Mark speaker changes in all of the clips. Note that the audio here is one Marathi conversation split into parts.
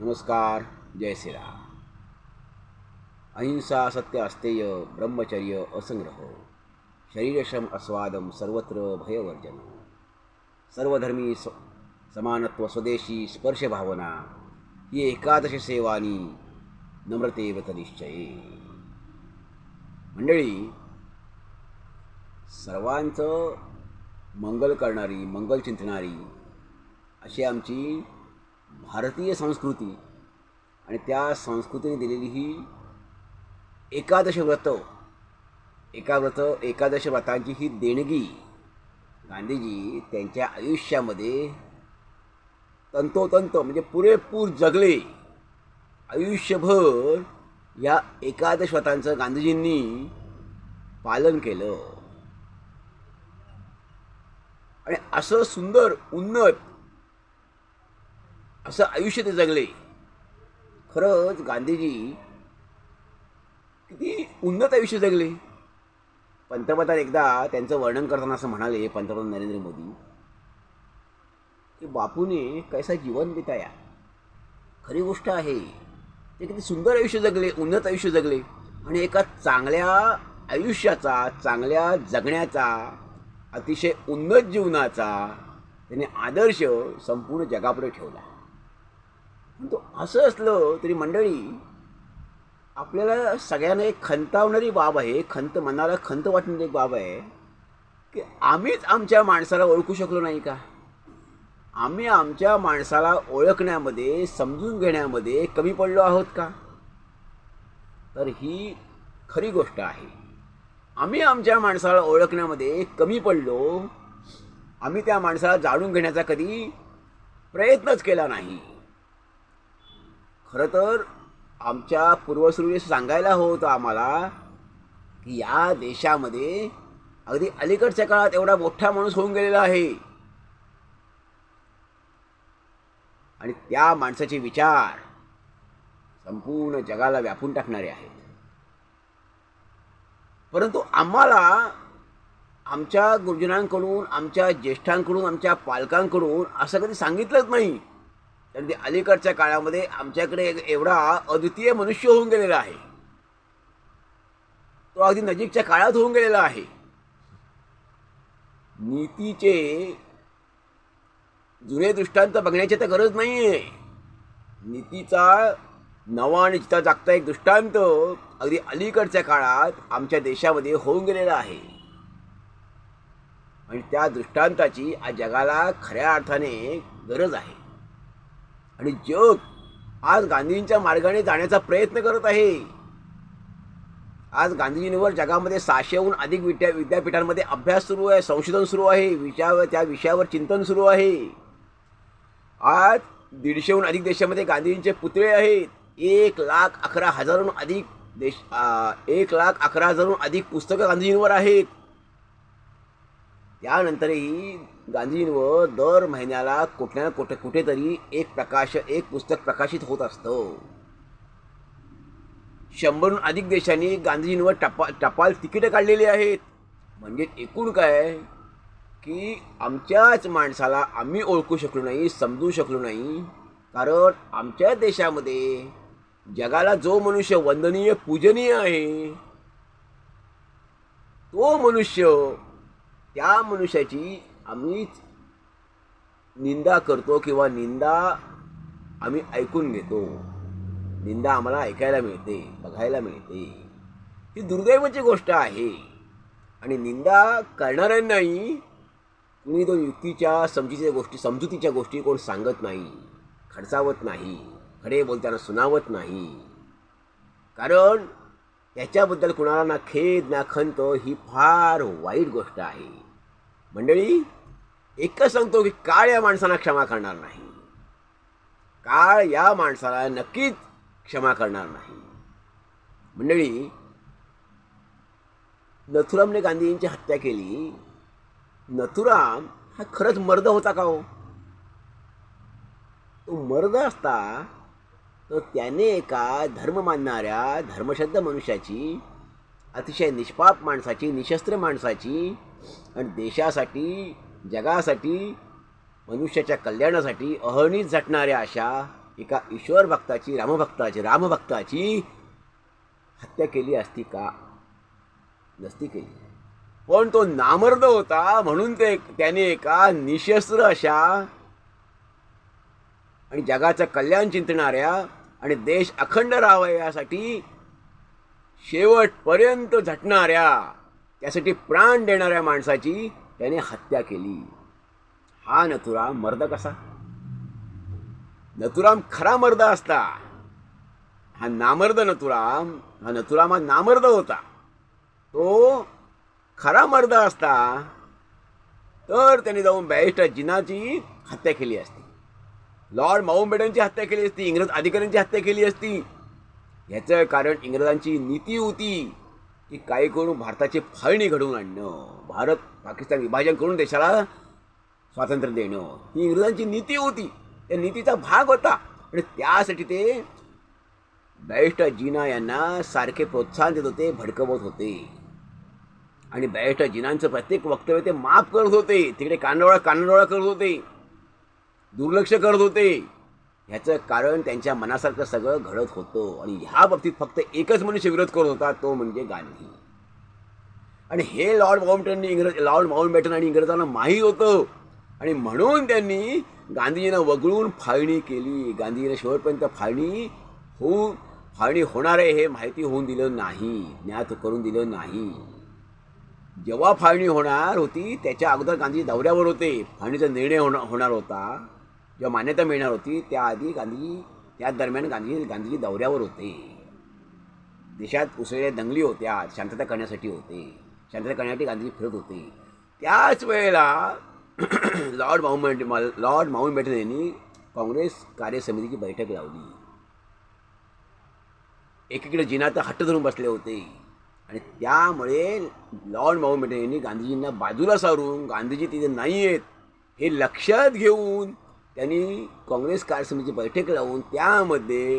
Speaker 1: नमस्कार जय श्रीराम. अहिंसा सत्य अस्तेय ब्रह्मचर्य असंग्रह. शरीरशम अस्वादम सर्वत्र भयवर्जन. सर्वधर्मी स समानत्व स्वदेशी स्पर्श भावना ही एकादश सेवानी नम्रते व्रतनिश्चये मंडळी सर्वांचं मंगल करणारी मंगल चिंतणारी अशी आमची भारतीय संस्कृती आणि त्या संस्कृतीने दिलेली ही एकादश व्रत एका व्रत एकादश व्रतांची ही देणगी गांधीजी त्यांच्या आयुष्यामध्ये तंतोतंत म्हणजे पुरेपूर जगले. आयुष्यभर या एकादश व्रतांचं गांधीजींनी पालन केलं. आणि असं सुंदर उन्नत असं आयुष्य ते जगले. खरंच गांधीजी किती उन्नत आयुष्य जगले. पंतप्रधान एकदा त्यांचं वर्णन करताना असं म्हणाले पंतप्रधान नरेंद्र मोदी की बापूने कैसा जीवन बिताया. खरी गोष्ट आहे ते किती सुंदर आयुष्य जगले उन्नत आयुष्य जगले. आणि एका चांगल्या आयुष्याचा चांगल्या जगण्याचा अतिशय उन्नत जीवनाचा त्याने आदर्श संपूर्ण जगापुढे ठेवला. तो असं असलं तरी मंडळी आपल्याला सगळ्यांना एक खंतावणारी बाब आहे खंत मनाला खंत वाटणारी एक बाब आहे की आम्हीच आमच्या माणसाला ओळखू शकलो नाही का? आम्ही आमच्या माणसाला ओळखण्यामध्ये समजून घेण्यामध्ये कमी पडलो आहोत का? तर ही खरी गोष्ट आहे. आम्ही आमच्या माणसाला ओळखण्यामध्ये कमी पडलो आम्ही त्या माणसाला जाणून घेण्याचा कधी प्रयत्नच केला नाही. खरं तर आमच्या पूर्वसुरूने सांगायला होतं आम्हाला की या देशामध्ये अगदी अलीकडच्या काळात एवढा मोठा माणूस होऊन गेलेला आहे. आणि त्या माणसाचे विचार संपूर्ण जगाला व्यापून टाकणारे आहेत. परंतु आम्हाला आमच्या गुरुजनांकडून आमच्या ज्येष्ठांकडून आमच्या पालकांकडून असं कधी सांगितलंच नाही. कारण ते अलीकडच्या काळामध्ये आमच्याकडे एवढा अद्वितीय मनुष्य होऊन गेलेला आहे. तो अगदी नजीकच्या काळात होऊन गेलेला आहे. नीतीचे जुने दृष्टांत बघण्याची तर गरज नाही आहे नीतीचा नवा आणि जिता जागता एक दृष्टांत अगदी अलीकडच्या काळात आमच्या देशामध्ये होऊन गेलेला आहे. आणि त्या दृष्टांताची आज जगाला खऱ्या अर्थाने गरज आहे. आणि जग आज गांधींच्या मार्गाने जाण्याचा प्रयत्न करत आहे. आज गांधीजींवर जगामध्ये सहाशेहून अधिक विद्या विद्यापीठांमध्ये अभ्यास सुरू आहे संशोधन सुरू आहे विषयावर त्या विषयावर चिंतन सुरू आहे. आज दीडशेहून अधिक देशामध्ये गांधीजींचे पुतळे आहेत. एक लाख अकरा हजारहून अधिक देश आ, एक लाख अकरा हजारहून अधिक पुस्तकं गांधीजींवर आहेत. त्यानंतरही गांधीजींवर दर महिन्याला कुठल्या ना कुठे कुठेतरी एक प्रकाश एक पुस्तक प्रकाशित होत असतं. शंभरहून अधिक देशांनी गांधीजींवर टपा टपाल तिकीटं काढलेली आहेत. म्हणजे एकूण काय की आमच्याच माणसाला आम्ही ओळखू शकलो नाही समजू शकलो नाही. कारण आमच्या देशामध्ये जगाला जो मनुष्य वंदनीय पूजनीय आहे तो मनुष्य त्या मनुष्याची आम्हीच निंदा करतो किंवा निंदा आम्ही ऐकून घेतो. निंदा आम्हाला ऐकायला मिळते बघायला मिळते. ही दुर्दैवाची गोष्ट आहे. आणि निंदा करणाऱ्यांनाही कुणी तो युक्तीच्या समजुतीच्या गोष्टी समजुतीच्या गोष्टी कोण सांगत नाही खडसावत नाही खडे बोलताना सुनावत नाही. कारण त्याच्याबद्दल कुणाला ना खेद ना खंत ही फार वाईट गोष्ट आहे. मंडळी एकच सांगतो की काळ या माणसाला क्षमा करणार नाही. काळ या माणसाला नक्कीच क्षमा करणार नाही. मंडळी नथुरामने गांधीजींची हत्या केली. नथुराम हा खरंच मर्द होता का हो? तो मर्द असता तर त्याने एका धर्म मानणाऱ्या धर्मश्रद्ध मनुष्याची अतिशय निष्पाप माणसाची निशस्त्र माणसाची आणि देशासाठी जगासाठी मनुष्याच्या कल्याणासाठी अहणीत झटणाऱ्या अशा एका ईश्वर भक्ताची रामभक्ताची रामभक्ताची हत्या केली असती का? नसती केली. पण तो नामर्द होता म्हणून ते त्याने एका निशस्त्र अशा आणि जगाचं कल्याण चिंतणाऱ्या आणि देश अखंड राहावा यासाठी शेवटपर्यंत झटणाऱ्या त्यासाठी प्राण देणाऱ्या माणसाची त्याने हत्या केली. हा नथुराम मर्द कसा? नथुराम खरा मर्द असता. हा नामर्द नथुराम हा नथुराम हा नामर्द होता. तो खरा मर्द असता तर त्याने जाऊन बॅरिस्टर जिनाची हत्या केली असती. लॉर्ड माऊंटबेटनची हत्या केली असती इंग्रज अधिकाऱ्यांची हत्या केली असती ह्याचं कारण इंग्रजांची नीती होती की काही करून भारताची फाळणी घडवून आणणं. भारत पाकिस्तान विभाजन करून देशाला स्वातंत्र्य देणं. ही इंग्रजांची नीती होती. त्या नीतीचा भाग होता. आणि त्यासाठी ते बॅरिस्टर जीना यांना सारखे प्रोत्साहन देत होते भडकवत होते. आणि बॅरिस्टर जीनांचं प्रत्येक वक्तव्य ते माफ करत होते. तिकडे कानडोळा कानडोळा करत होते. दुर्लक्ष करत होते. ह्याचं कारण त्यांच्या मनासारखं सगळं घडत होतं. आणि ह्या बाबतीत फक्त एकच मनुष्य विरोध करत होता तो म्हणजे गांधी. आणि हे लॉर्ड माउंटननी इंग्रज लॉर्ड माउंटबॅटन आणि इंग्रजांना माहीत होतं. आणि म्हणून त्यांनी गांधीजींना वगळून फाळणी केली. गांधीजींना शेवटपर्यंत फाळणी होऊन फाळणी होणार आहे हे माहिती होऊन दिलं नाही. ज्ञात करून दिलं नाही. जेव्हा फाळणी होणार होती त्याच्या अगोदर गांधी दौऱ्यावर होते. फाळणीचा निर्णय होणार होणार होता. जेव्हा मान्यता मिळणार होती त्याआधी गांधी त्या दरम्यान गांधी गांधीजी दौऱ्यावर होते. देशात उसळलेल्या दंगली होत्या शांतता करण्यासाठी होते. शांतता करण्यासाठी गांधीजी फिरत होते. त्याच वेळेला लॉर्ड माउंट लॉर्ड माउंटबॅटन यांनी काँग्रेस कार्यसमितीची बैठक लावली. एकीकडे जिनात हट्ट धरून बसले होते आणि त्यामुळे लॉर्ड माउंटबॅटन यांनी गांधीजींना बाजूला सारून गांधीजी तिथे नाही आहेत हे लक्षात घेऊन त्यांनी काँग्रेस कार्यसमितीची बैठक लावून त्यामध्ये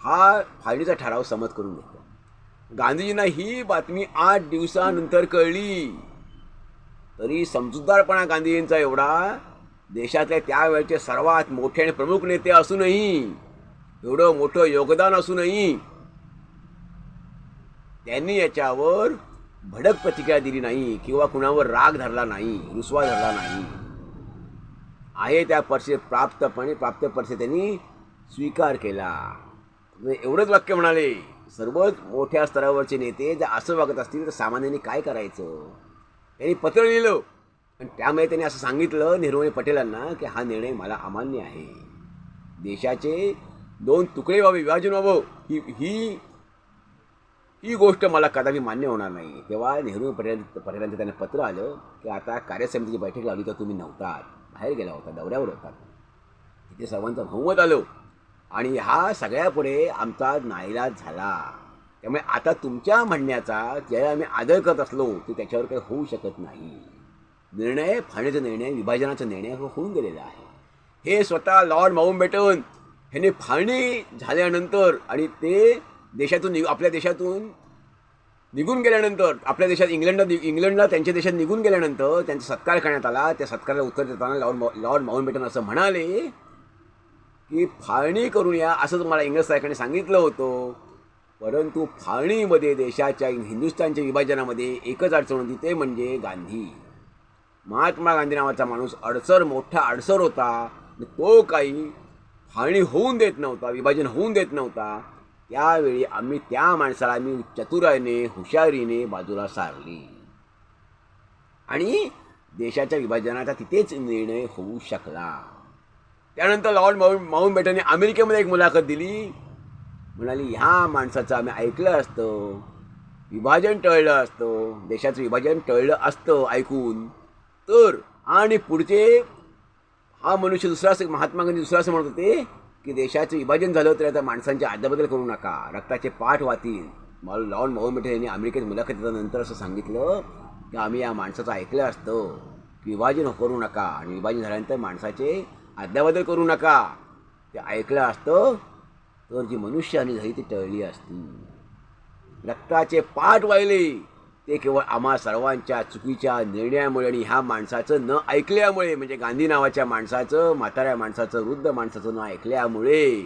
Speaker 1: हा फाळणीचा ठराव समज करून घेतला. गांधीजींना ही बातमी आठ दिवसानंतर कळली. तरी समजूतदारपणा गांधीजींचा एवढा देशातले त्यावेळेचे सर्वात मोठे आणि प्रमुख नेते असूनही एवढं मोठं योगदान असूनही त्यांनी याच्यावर भडक प्रतिक्रिया दिली नाही किंवा कुणावर राग धरला नाही रुसवा धरला नाही. आहे त्या परिस्थितीत प्राप्तपणे प्राप्त परिस्थिती त्यांनी स्वीकार केला. एवढंच वाक्य म्हणाले सर्वच मोठ्या स्तरावरचे नेते जर असं वागत असतील तर सामान्यांनी काय करायचं? त्यांनी पत्र लिहिलं. आणि त्यामुळे त्यांनी असं सांगितलं नेहरूभाई पटेलांना की हा निर्णय मला अमान्य आहे. देशाचे दोन तुकडे व्हावे विभाजन व्हावं ही ही ही गोष्ट मला कदापि मान्य होणार नाही. तेव्हा नेहरू पटेल पटेलांचं त्यांना पत्र आलं की आता कार्यसमितीची बैठक लावली तर तुम्ही नव्हतात. बाहेर गेला होता दौऱ्यावर होता. तिथे सर्वांचं बहुमत आलो. आणि हा सगळ्यापुढे आमचा नाईलाज झाला. त्यामुळे आता तुमच्या म्हणण्याचा ज्याला आम्ही आदर करत असलो ते त्याच्यावर काही होऊ शकत नाही. निर्णय फाळण्याचा निर्णय विभाजनाचा निर्णय हो होऊन गेलेला आहे. हे स्वतः लॉर्ड माउंटबॅटन ह्याने फाळणी झाल्यानंतर आणि ते देशातून आपल्या देशातून निघून गेल्यानंतर आपल्या देशात इंग्लंडला इंग्लंडला त्यांच्या देशात निघून गेल्यानंतर त्यांचा सत्कार करण्यात आला. त्या सत्काराला उत्तर देताना लॉर्ड लॉर्ड माउंटबेटन असं म्हणाले की फाळणी करून या असं तुम्हाला इंग्रज साहेबांनी सांगितलं होतं. परंतु फाळणीमध्ये देशाच्या हिंदुस्थानच्या विभाजनामध्ये एकच अडचण होती ते म्हणजे गांधी. महात्मा गांधी नावाचा माणूस अडसर मोठा अडसर होता. तो काही फाळणी होऊन देत नव्हता विभाजन होऊन देत नव्हता. त्यावेळी आम्ही त्या माणसाला आम्ही चतुराईने हुशारीने बाजूला सारली. आणि देशाच्या विभाजनाचा तिथेच निर्णय होऊ शकला. त्यानंतर लॉर्ड माऊंट माउंटबॅटनने अमेरिकेमध्ये एक मुलाखत दिली. म्हणाली ह्या माणसाचं आम्ही ऐकलं असतं. विभाजन टळलं असतं. देशाचं विभाजन टळलं असतं ऐकून. तर आणि पुढचे हा मनुष्य दुसरा असं महात्मा गांधी दुसरा असं म्हणत होते की देशाचं विभाजन झालं तर आता माणसांची अदबदल करू नका. रक्ताचे पाठ वाहतील. मला लॉर्ड माउंटबॅटन यांनी अमेरिकेत मुलाखतीनंतर असं सांगितलं की आम्ही या माणसाचं ऐकलं असतं की विभाजन करू नका आणि विभाजन झाल्यानंतर माणसाचे अदलाबदल करू नका. ते ऐकलं असतं तर जी मनुष्य आणि झाली ती टळली असती. रक्ताचे पाठ वाहिले. ते केवळ आम्हा सर्वांच्या चुकीच्या निर्णयामुळे आणि ह्या माणसाचं न ऐकल्यामुळे म्हणजे गांधी नावाच्या माणसाचं म्हाताऱ्या माणसाचं वृद्ध माणसाचं न ऐकल्यामुळे.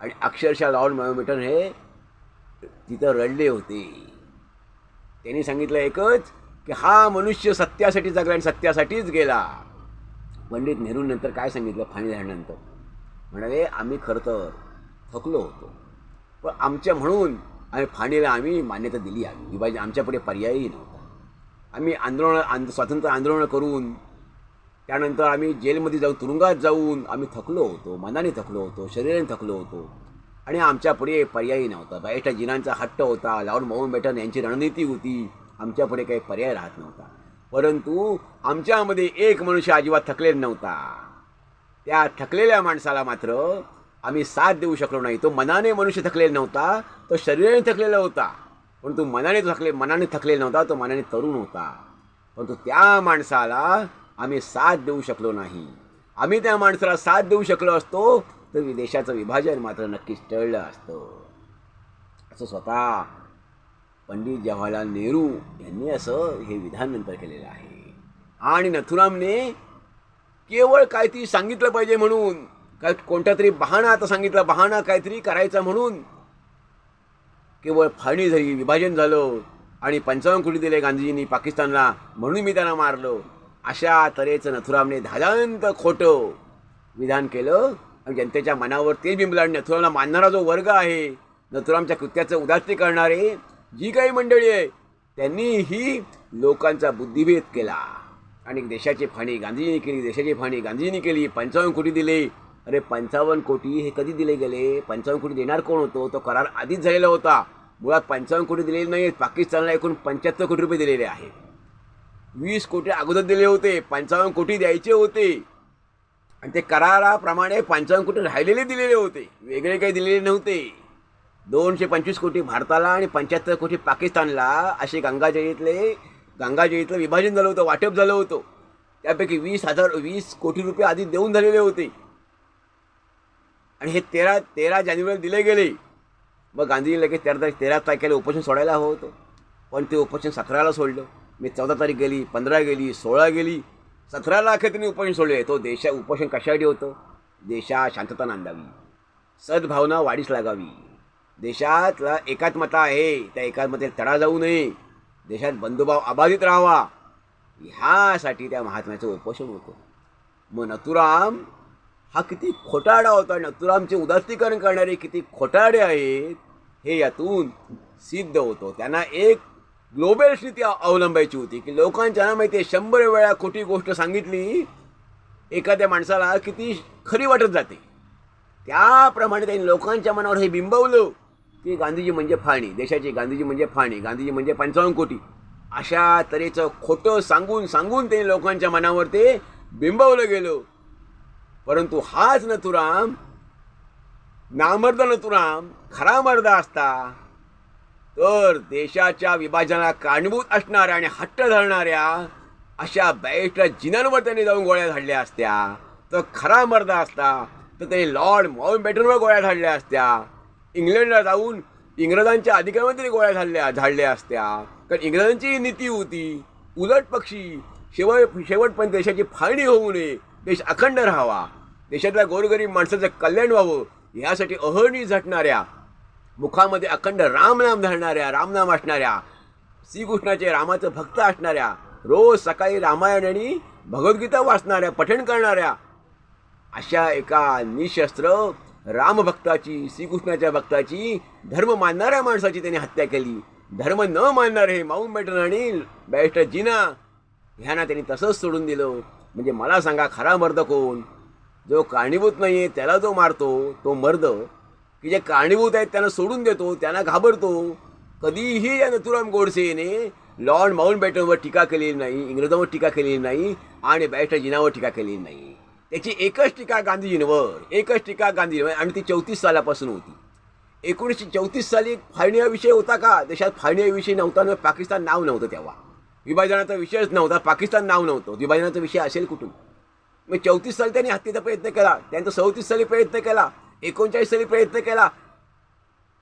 Speaker 1: आणि अक्षरशः लॉर्ड मॅमिटन हे तिथं रडले होते. त्यांनी सांगितलं एकच की हा मनुष्य सत्यासाठी जगला आणि सत्यासाठीच गेला. पंडित नेहरूनंतर काय सांगितलं? फाणी झाल्यानंतर. म्हणाले आम्ही खरं तर थकलो होतो. पण आमच्या म्हणून आम्ही फाणीला आम्ही मान्यता दिली आम्ही. विभाजन आमच्यापुढे पर्यायही नव्हता. आम्ही आंदोलन आंद स्वातंत्र्य आंदोलनं करून त्यानंतर आम्ही जेलमध्ये जाऊन तुरुंगात जाऊन आम्ही थकलो होतो मनाने थकलो होतो शरीराने थकलो होतो. आणि आमच्यापुढे पर्यायी नव्हता. बाईच्या जिनांचा हट्ट होता लावून मोहन बेटन यांची रणनीती होती. आमच्यापुढे काही पर्याय राहत नव्हता. परंतु आमच्यामध्ये एक मनुष्य अजिबात थकलेला नव्हता. त्या थकलेल्या माणसाला मात्र आम्ही साथ देऊ शकलो नाही. तो मनाने मनुष्य थकलेला नव्हता तो शरीराने थकलेला होता. परंतु मनाने थकले मनाने थकलेला नव्हता तो मनाने तरुण होता. परंतु त्या माणसाला आम्ही साथ देऊ शकलो नाही. आम्ही त्या माणसाला साथ देऊ शकलो असतो तर देशाचं विभाजन मात्र नक्कीच टळलं असतं. असं स्वतः पंडित जवाहरलाल नेहरू यांनी असं हे विधान नंतर केलेलं आहे. आणि नथुरामने केवळ काय ती सांगितलं पाहिजे म्हणून काय कोणत्या तरी बहाणा आता सांगितलं बहाणा काहीतरी करायचा म्हणून. केवळ फाळणी झाली विभाजन झालं आणि पंचावन्न कोटी दिले गांधीजींनी पाकिस्तानला म्हणून मी त्यांना मारलो. अशा तऱ्हेचं नथुरामने धादांत खोटं विधान केलं आणि जनतेच्या मनावर ते बिंबलं आणि नथुरामला मानणारा जो वर्ग आहे नथुरामच्या कृत्याचं उदात्ती करणारे जी काही मंडळी आहे त्यांनी ही लोकांचा बुद्धिभेद केला. आणि देशाची फाणी गांधीजींनी केली देशाची फाणी गांधीजींनी केली पंचावन्न कोटी दिले अरे पंचावन्न कोटी हे कधी दिले गेले? पंचावन्न कोटी देणार कोण होतो? तो करार आधीच झालेला होता. मुळात पंचावन्न कोटी दिलेले नाही पाकिस्तानला एकूण पंच्याहत्तर कोटी रुपये दिलेले आहेत. वीस कोटी अगोदर दिले होते. पंचावन्न कोटी द्यायचे होते. आणि ते कराराप्रमाणे पंचावन्न कोटी राहिलेले दिलेले होते. वेगळे काही दिलेले नव्हते. दोनशे पंचवीस कोटी भारताला आणि पंच्याहत्तर कोटी पाकिस्तानला असे गंगाजळीतले गंगाजळीतलं विभाजन झालं होतं. वाटप झालं होतं. त्यापैकी वीस हजार वीस कोटी रुपये आधी देऊन झालेले होते. आणि हे तेरा तेरा जानेवारीला दिले गेले. मग गांधीजी लगेच तेरा तारीख तेरा तारखेला उपोषण सोडायला हवं होतं. पण ते उपोषण सतराला सोडलं. मी चौदा तारीख गेली पंधरा गेली सोळा गेली. सतराला अखेर त्यांनी उपोषण सोडले. तो देशा उपोषण कशासाठी होतं? देशात शांतता नांदावी. सद्भावना वाढीस लागावी. देशातला एकात्मता आहे. त्या एकात्मतेत तडा जाऊ नये. देशात बंधुभाव अबाधित राहावा. ह्यासाठी त्या महात्म्याचं उपोषण होतं. मग नथुराम हा किती खोटाडा होता नथुरामचे उदासीकरण करणारे किती खोटाडे आहेत हे यातून सिद्ध होतो. त्यांना एक ग्लोबल स्थिती अवलंबायची होती की लोकांच्या ना माहिती आहे शंभर वेळा खोटी गोष्ट सांगितली एखाद्या माणसाला किती खरी वाटत जाते. त्याप्रमाणे त्यांनी लोकांच्या मनावर हे बिंबवलं की गांधीजी म्हणजे फाळणी देशाची गांधीजी म्हणजे फाळणी गांधीजी म्हणजे पंचावन्न कोटी. अशा तऱ्हेचं खोटं सांगून सांगून त्यांनी लोकांच्या मनावर ते बिंबवलं गेलं. परंतु हाच नथुराम नामर्द नथुराम खरा मर्द असता तर देशाच्या विभाजनाला कारणीभूत असणाऱ्या आणि हट्ट धरणाऱ्या अशा बेस्ट जिनांवर त्यांनी जाऊन गोळ्या झाडल्या असत्या. तर खरा मर्द असता तर त्यांनी लॉर्ड माउंट बॅटनवर गोळ्या झाडल्या असत्या. इंग्लंडला जाऊन इंग्रजांच्या अधिकारामध्ये त्यांनी गोळ्या झाडल्या झाडल्या असत्या. कारण इंग्रजांची नीती होती उलट पक्षी शेवट शेवटपर्यंत देशाची फाळणी होऊ नये देश अखंड राहावा. देशातल्या गोरगरीब माणसाचं कल्याण व्हावं यासाठी अहर्णी झटणाऱ्या मुखामध्ये अखंड रामनाम धरणाऱ्या रामनाम असणाऱ्या श्रीकृष्णाचे रामाचं भक्त असणाऱ्या रोज सकाळी रामायण आणि भगवद्गीता वाचणाऱ्या पठण करणाऱ्या अशा एका निशस्त्र रामभक्ताची श्रीकृष्णाच्या भक्ताची धर्म मानणाऱ्या माणसाची त्यांनी हत्या केली. धर्म न मानणारे हे माऊंट बॅटन आणि बॅरिस्टर जिना ह्यांना त्यांनी तसंच सोडून दिलं. म्हणजे मला सांगा खरा मर्द कोण? जो कारणीभूत नाही आहे त्याला जो मारतो तो मर्द की जे कारणीभूत आहेत त्यांना सोडून देतो त्यांना घाबरतो कधीही या नथुराम गोडसेने लॉर्ड माउंट बॅटनवर टीका केलेली नाही इंग्रजांवर टीका केलेली नाही आणि बॅरिस्टर जिनावर टीका केलेली नाही. त्याची एकच टीका गांधीजींवर एकच टीका गांधीजींवर आणि ती चौतीस सालापासून होती. एकोणीसशे चौतीस साली फाळणी हा विषय होता का? देशात फाळणी हा विषय नव्हता आणि पाकिस्तान नाव नव्हतं तेव्हा. विभाजनाचा विषयच नव्हता पाकिस्तान नाव नव्हतं. विभाजनाचा विषय असेल कुठून? मग चौतीस साली त्यांनी हत्येचा प्रयत्न केला. त्यानंतर सदतीस साली प्रयत्न केला. एकोणचाळीस साली प्रयत्न केला.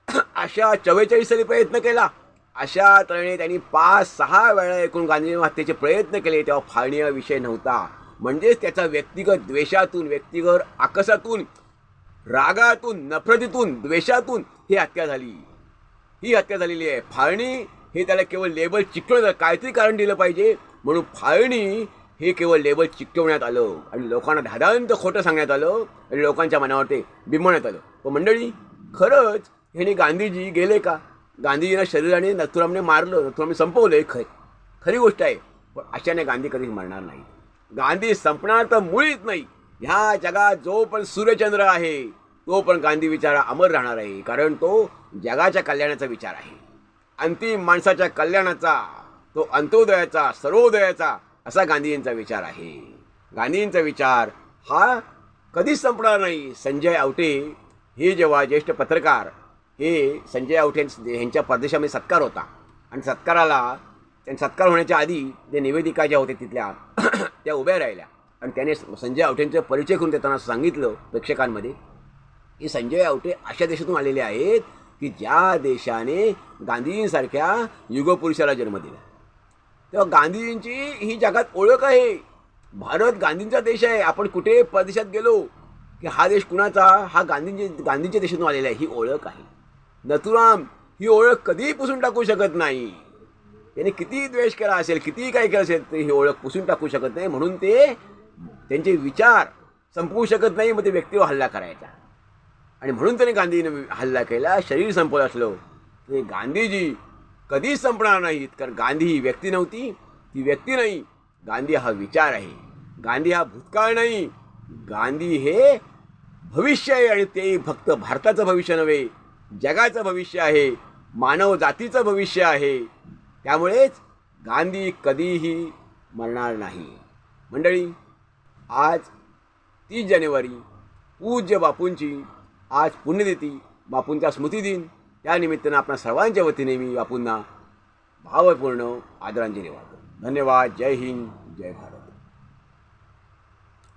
Speaker 1: अशा चव्वेचाळीस साली प्रयत्न केला. अशा तऱ्हेने त्यांनी पाच सहा वेळा एकूण गांधी हत्येचे प्रयत्न केले तेव्हा फाळणी हा विषय नव्हता. म्हणजेच त्याचा व्यक्तिगत द्वेषातून व्यक्तिगत आकसातून रागातून नफरतीतून द्वेषातून ही हत्या झाली. ही हत्या झालेली आहे. फाळणी हे त्याला केवळ लेबल चिकटवण्यात काहीतरी कारण दिलं पाहिजे. म्हणून फाळणी हे केवळ लेबल चिकटवण्यात आलं आणि लोकांना धादांत खोटं सांगण्यात आलं आणि लोकांच्या मनावर ते बिंबवण्यात आलं. पण मंडळी खरंच ह्याने गांधीजी गेले का? गांधीजींना शरीराने नथुरामने मारलं नथुरामने संपवलं खर. खरी गोष्ट आहे पण अशाने गांधी कधी मरणार नाही. गांधी संपणार तर मुळीच नाही. ह्या जगात जो पण सूर्यचंद्र आहे तो पण गांधी विचार अमर राहणार आहे कारण तो जगाच्या कल्याणाचा विचार आहे. अंतिम माणसाच्या कल्याणाचा तो अंत्योदयाचा सर्वोदयाचा असा गांधीजींचा विचार आहे. गांधीजींचा विचार हा कधीच संपणार नाही. संजय आवटे हे जेव्हा ज्येष्ठ पत्रकार हे संजय आवटे यांच्या परदेशामध्ये सत्कार होता. आणि सत्काराला त्यांचा सत्कार होण्याच्या आधी जे निवेदिका ज्या होत्या तिथल्या त्या उभ्या राहिल्या. आणि त्याने संजय आवटेंचा परिचय करून देताना सांगितलं प्रेक्षकांमध्ये की संजय आवटे अशा देशातून आलेले आहेत की ज्या देशाने गांधीजींसारख्या युगपुरुषाला जन्म दिला. तेव्हा गांधीजींची ही जगात ओळख आहे. भारत गांधींचा देश आहे. आपण कुठे परदेशात गेलो की हा देश कुणाचा? हा गांधींची गांधींच्या देशातून आलेला आहे. ही ओळख आहे. नथुराम ही ओळख कधीही पुसून टाकू शकत नाही. त्याने किती द्वेष केला असेल कितीही काही केलं असेल ते ही ओळख पुसून टाकू शकत नाही. म्हणून ते त्यांचे विचार संपवू शकत नाही मग ते व्यक्तीवर हल्ला करायचा. आणि म्हणून त्याने गांधीने हल्ला केला. शरीर संपवलं असलं. ते गांधीजी कधीच संपणार नाहीत कारण गांधी ही व्यक्ती नव्हती. ती व्यक्ती नाही. गांधी हा विचार आहे. गांधी हा भूतकाळ नाही. गांधी हे भविष्य आहे आणि ते फक्त भारताचं भविष्य नव्हे जगाचं भविष्य आहे मानव जातीचं भविष्य आहे. त्यामुळेच गांधी कधीही मरणार नाही. मंडळी आज तीस जानेवारी पूज्य बापूंची आज पुण्यतिथी बापूंचा स्मृतिदिन. या निमित्तानं आपणा सर्वांच्या वतीने मी बापूंना भावपूर्ण आदरांजली वाहतो. धन्यवाद. जय हिंद. जय भारत.